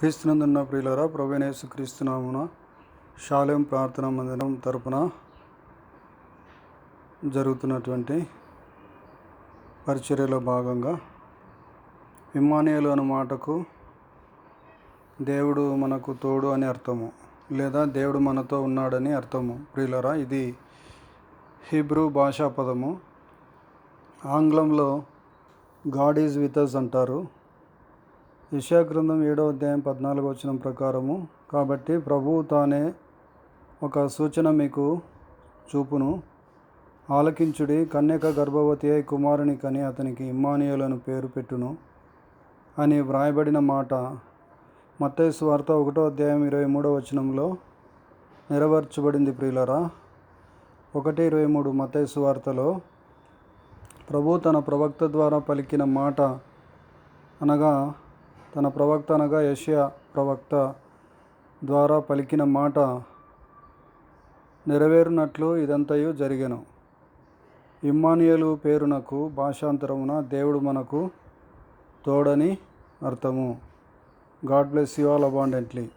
క్రీస్తునందున్న ప్రియులరా ప్రవేణేశు క్రీస్తునామున శాలయం ప్రార్థనా మందిరం తరపున జరుగుతున్నటువంటి పరిచర్యలో భాగంగా ఇమ్మానియలు అనే మాటకు దేవుడు మనకు తోడు అని అర్థము లేదా దేవుడు మనతో ఉన్నాడని అర్థము. ప్రియులరా ఇది హీబ్రూ భాషా పదము. ఆంగ్లంలో గాడ్ ఈజ్ విత్ అస్ అంటారు. యెషయా గ్రంథం ఏడో అధ్యాయం పద్నాలుగు వచనం ప్రకారము కాబట్టి ప్రభువు తానే ఒక సూచన మీకు చూపును. ఆలకించుడి కన్యక గర్భవతి అయి కుమారుని కని అతనికి ఇమ్మానియులను పేరు పెట్టును అని వ్రాయబడిన మాట. మత్తైసు వార్త ఒకటో అధ్యాయం ఇరవై మూడో వచనంలో నెరవేర్చబడింది ప్రియులరా. ఒకటి ఇరవై మూడు మత్తయి వార్తలో ప్రభు తన ప్రవక్త ద్వారా పలికిన మాట అనగా తన ప్రవక్త అనగా యష్యా ప్రవక్త ద్వారా పలికిన మాట నెరవేరునట్లు ఇదంతయు జరిగెను. ఇమ్మానియలు పేరునకు భాషాంతరమున దేవుడు మనకు తోడని అర్థము. God bless you all abundantly.